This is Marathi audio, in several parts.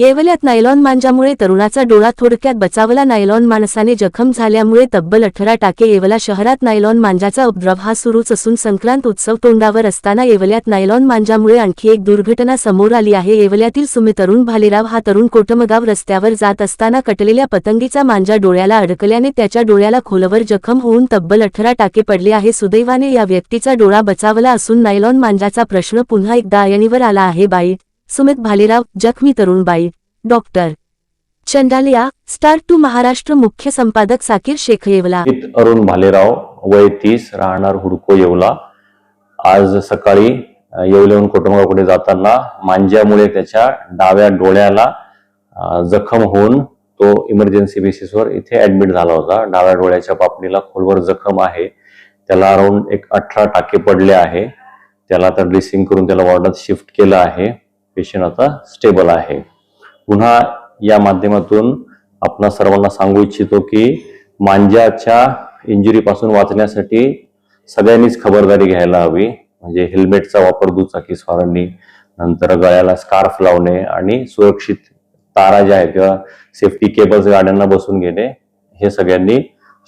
येवल्यात नायलॉन मांजामुळे तरुणाचा डोळा थोडक्यात बचावला. नायलॉन माणसाने जखम झाल्यामुळे तब्बल अठरा टाके येवला. शहरात नायलॉन मांजाचा उपद्रव हा सुरूच असून संक्रांत उत्सव तोंडावर असताना येवल्यात नायलॉन मांजामुळे आणखी एक दुर्घटना समोर आली आहे. येवल्यातील सुमी तरुण भालेराव हा तरुण कोटमगाव रस्त्यावर जात असताना कटलेल्या पतंगीचा मांजा डोळ्याला अडकल्याने त्याच्या डोळ्याला खोलवर जखम होऊन तब्बल अठरा टाके पडले आहे. सुदैवाने या व्यक्तीचा डोळा बचावला असून नायलॉन मांजाचा प्रश्न पुन्हा एकदा आयणीवर आला आहे. बाईट सुमित भालेराव जखमी तरुणबाई doctor. Chandalia star two Maharashtra मुख्य संपादक साकीर शेख येवला. अरुण भालेराव वय तीस राहणार हुडको येवला. आज सकाळी येवलेहून कुटुंबाकडे जाताना मांज्यामुळे त्याच्या डाव्या डोळ्याला जखम होऊन तो इमर्जन्सी बेसिसवर इथे ऍडमिट झाला होता. डाव्या डोळ्याच्या पापणीला खोलवर जखम आहे. त्याला अराउंड एक अठरा टाके पडले आहे. त्याला आता ड्रेसिंग करून त्याला वॉर्डात शिफ्ट केलं आहे. पेशंट आता स्टेबल आहे. पुन्हा या माध्यमातून आपण सर्वांना सांगू इच्छितो की मांज्याच्या इंजुरी पासून वाचण्यासाठी सगळ्यांनीच खबरदारी घ्यायला हवी. म्हणजे हेल्मेटचा वापर दुचाकी स्वारांनी नंतर गळ्याला स्कार्फ लावणे आणि सुरक्षित तारा ज्या आहेत किंवा सेफ्टी केबल्स गाड्यांना बसून घेणे हे सगळ्यांनी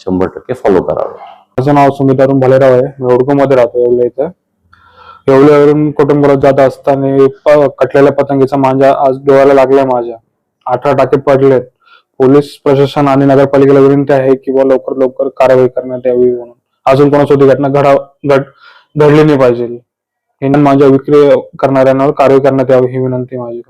शंभर टक्के फॉलो करावे. माझं नाव सुमित अरुण भालेराव आहे. मी मध्ये राहतो इथं. येवल्यावरून कुटुंबाला जात असताना कटलेल्या पतंगीचा मांजा आज डोळ्याला लागलाय माझ्या. अठरा टाके पडलेत. पोलीस प्रशासन आणि नगरपालिकेला विनंती आहे की लवकर लवकर कारवाई करण्यात यावी म्हणून. अजून कोणासोबत घटना घडा घड घडली नाही पाहिजे. माझ्या विक्री करणाऱ्यांवर कारवाई करण्यात यावी ही विनंती माझी.